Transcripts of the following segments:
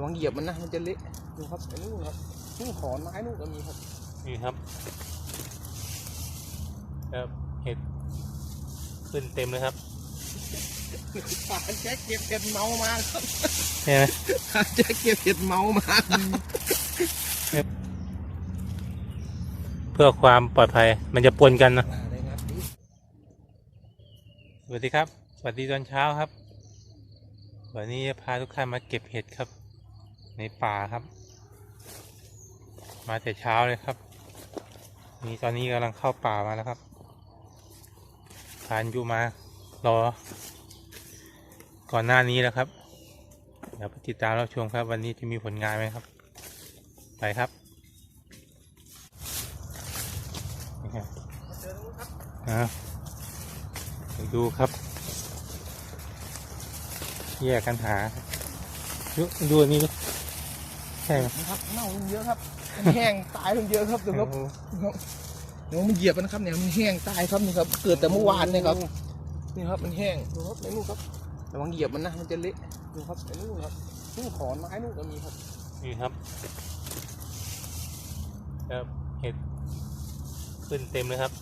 ระวังเหยียบมันนะ มันจะเละดูครับไอ้นู่นครับนู่นขอนไม้นู่นก็มีครับ นี่ครับครับเห็ดขึ้นเต็มเลยครับปานแจ็คเก็บเห็ดเมามาครับใช่ไหมปานแจ็คเก็บเห็ดเมามา เพื่อความปลอดภัย มันจะปนกันนะอ่าได้งัดดิสวัสดีครับ สวัสดีตอนเช้าครับ วันนี้จะพาทุกท่านมาเก็บเห็ดครับ ในป่าครับ มาแต่เช้าเลยครับนี่ตอนนี้กำลังเข้าป่ามาแล้วครับพานอยู่มารอ ก่อนหน้านี้แล้วครับเดี๋ยวไปติดตามรับชมครับ วันนี้จะมีผลงานไหมครับ ไปครับนี่ครับมาเจอตรงนู้นครับอ่าไปดูครับ แยกกันหาดูดูอันนี้ดิ ใช่ไหมนะครับเน่าลงเยอะครับมันแห้งตายลงเยอะครับดูครับโอ้โหครับเดี๋ยวมันเหยียบมันนะครับเนี่ยมันแห้งตายครับนี่ครับ เกิดแต่เมื่อวานเนี่ยครับนี่ครับมันแห้งดูครับไอ้นู่นครับระวังเหยียบมันนะมันจะเละดูครับไอ้นู่นครับนู่นขอนไม้นู่นก็มีครับนี่ครับครับเห็ดขึ้นเต็มเลยครับ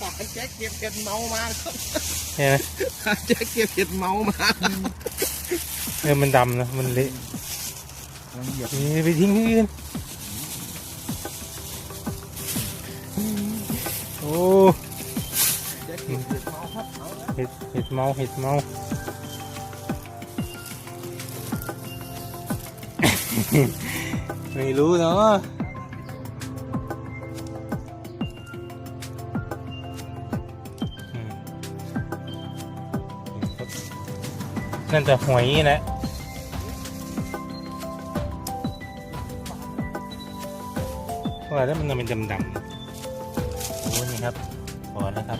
ปานแจ็คเก็บเห็ดเมามาครับใช่ไหมปานแจ็คเก็บเห็ดเมามาเออมันดำนะมันเละ ระวังเหยียบนี่ไปทิ้งที่อื่นโอ้แจ็คเห็ดเมาครับเอาละเห็ดเห็ดเมาเห็ดเมา ไม่รู้เนาะนั่นแต่หอยแหละ อะไรแล้วมันเป็นดำๆโอ้นี่ครับพอแล้วครับ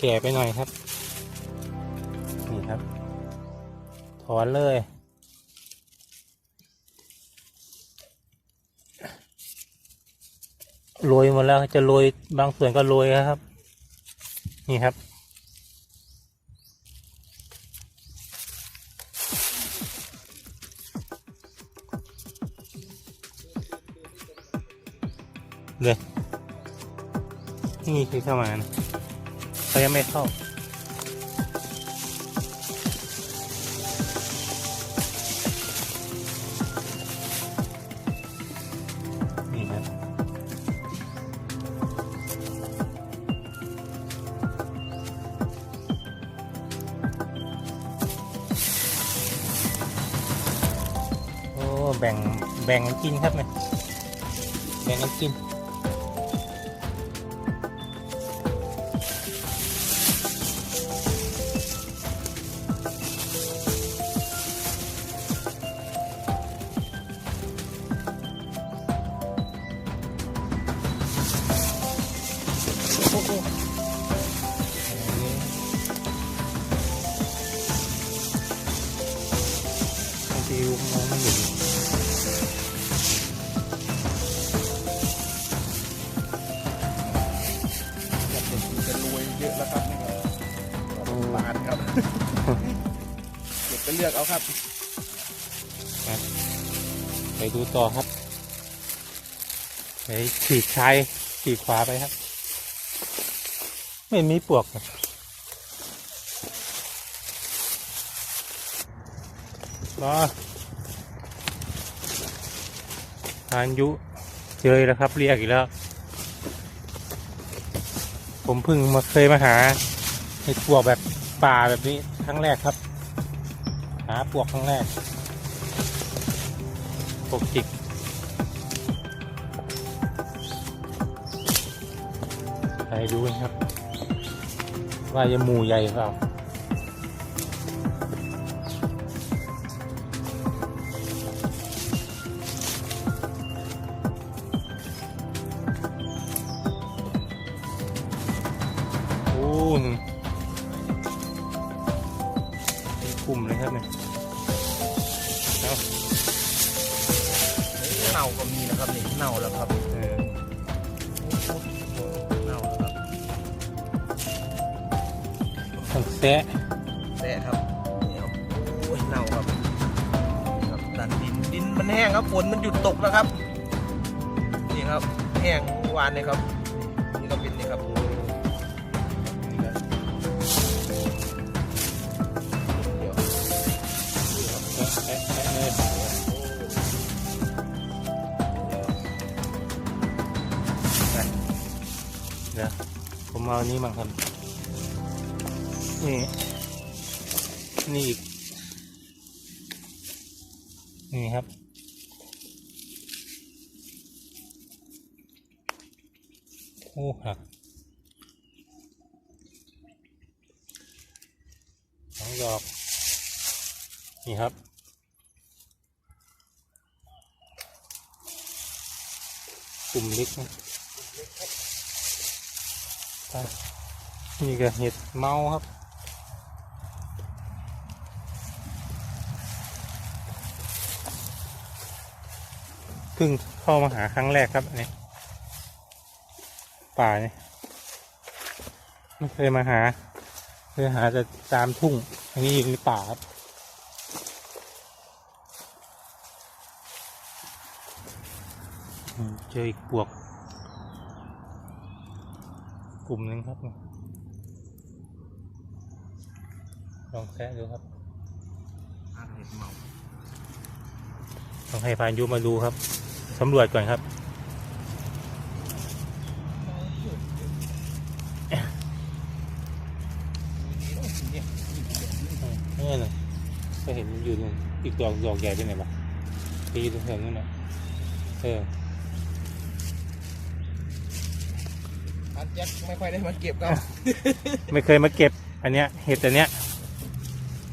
แก่ไปหน่อยครับ นี่ครับ ถอนเลย โรยหมดแล้วจะโรยบางส่วนก็โรยครับ นี่ครับเลยนี่คือเข้ามานะ เขายังไม่เข้านี่ครับโอ้แบ่ง แบ่งกันกินครับเนี่ยแบ่งกันกิน บางทีมองไม่เห็นจะรวยเยอะแล้วครับนี่บาทครับเก็บไปเลือกเอาครับไปดูต่อครับ ไปฉีกซ้ายฉีกขวาไปครับ ไม่มีปลวกนะรอ พายุเจอแล้วครับเรียกอีกแล้ว ผมเพิ่งมาเคยมาหาเห็ดปวกแบบป่าแบบนี้ครั้งแรกครับ หาปวกครั้งแรกปกจิกไปดูกันครับ ว่าจะหมูใหญ่เปล่า น่าก็มีนะครับนี่เน่าแล้วครับเออเน่าแล้วครับต้องแซะแตะครับนี่ครับโอ้ยเน่าครับนี่ครับดันดินดินมันแห้งครับฝนมันหยุดตกแล้วครับนี่ครับแห้งเมื่อวานเนี่ยครับนี่ก็เป็นนี่ครับ มเอาอันนี้มังครับ นี่ นี่อีก นี่ครับ โอ้หักสองดอก นี่ครับกลุ่มเล็กนะ นี่ก็เห็ดเมาครับเพิ่งเข้ามาหาครั้งแรกครับนนี้ป่านี่ไม่เคยมาหาเคยหาแต่ตามทุ่ง อันนี้อยู่ในป่าครับเจออีกปวก กลุ่มหนึ่งครับ ลองแซะดูครับอ่าเห็ดเมาต้องให้พานยุมาดูครับสำรวจก่อนครับเออน่ะก็เห็นมันอยู่นู่นอีกดอกดอกใหญ่ไปไหนวะไปอยู่ตรงแถวนู้นนะเออ อันแจ็คไม่ค่อยได้มาเก็บครับ ไม่เคยมาเก็บ อันเนี้ยเห็ดอันเนี้ย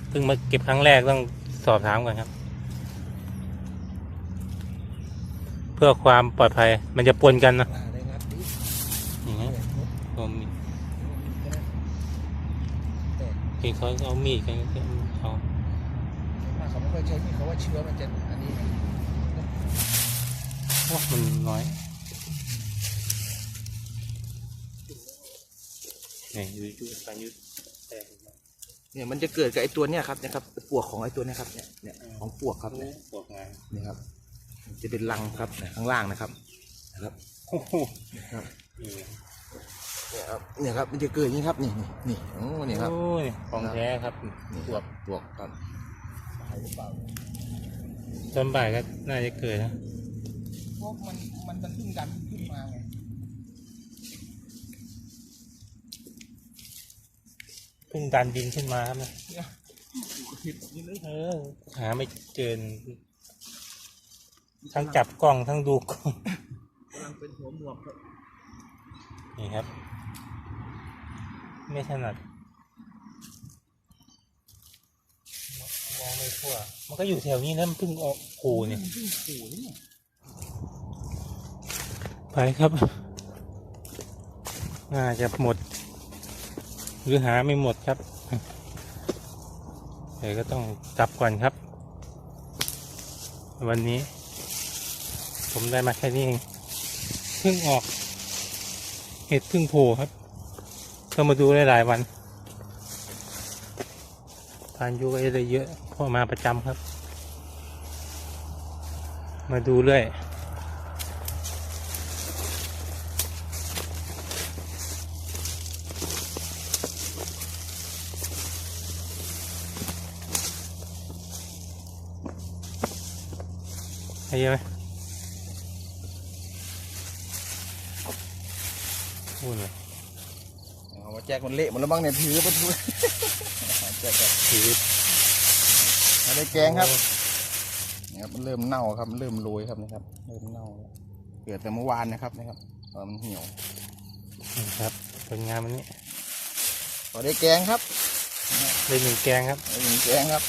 เพิ่งมาเก็บครั้งแรกต้องสอบถามก่อนครับ เพื่อความปลอดภัยมันจะปนกันนะอ่าได้งัดดิอย่างเงี้ยผมมีแต่เห็นเขาเอามีดกันก็เอาถ้าเขาไม่ค่อยใช้มีดเขาว่าเชื้อมันจะอันนี้นะโอ้มันน้อย นี่ดูดูการยุดแต่เนี่ยมันจะเกิดกับไอ้ตัวเนี้ยครับเนะครับปวกของไอ้ตัวเนี้ยครับเนี่ยเนี่ยของปวกครับเนี่ยปวดงานนี่ครับ จะเป็นรังครับเนี่ยข้างล่างนะครับนะครับโอ้โหครับนี่เนี่ยครับเนี่ยครับมันจะเกิดอย่างนี้ครับนี่นี่นี่โอ้นี่ครับโอ้ยของแท้ครับนี่ปวกปวกครับหายหรือเปล่าต้นบ่ายก็น่าจะเกิดนะเพราะมันมันมันเพิ่งดันขึ้นมาไง เพิ่งดันดินขึ้นมาครับนะเนี่ยผิดนี่เลยเออหาไม่เจอทั้งจับกล้องทั้งดูกล้องกำลังเป็นหัวหมวกครับนี่ครับ ไม่ถนัดมองไม่ทั่ว มันก็อยู่แถวนี้นะมันเพิ่งออกโผล่เนี่ยเพิ่งขู่นี่ไปครับ น่าจะหมด หรือหาไม่หมดครับเดี๋ยวก็ต้องกลับก่อนครับ วันนี้ ผมได้มาแค่นี้เองเพิ่งออก เห็ดเพิ่งโผล่ครับต้องมาดูหลายวันพานยุก็จะได้เยอะเพราะมาประจำครับ มาดูเรื่อย ให้เยอะไหมพูดเลยเอามาแจกมันเละหมดแล้วบ้างเนี่ยถือไปทุกแจกครับชีวิตมาได้แกงครับนี่ครับมันเริ่มเน่าครับมันเริ่มโรยครับนะครับ เริ่มเน่าแล้วเกิดแต่เมื่อวานนะครับนะครับตอนมันเหี่ยวนี่ครับผลงานวันนี้พอได้แกงครับได้หนึ่งแกงครับได้หนึ่งแกงครับ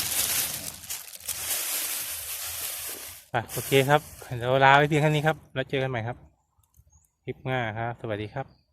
โอเคครับเดี๋ยวลาไว้เพียงแค่นี้ครับ แล้วเจอกันใหม่ครับ คลิปหน้าครับ สวัสดีครับ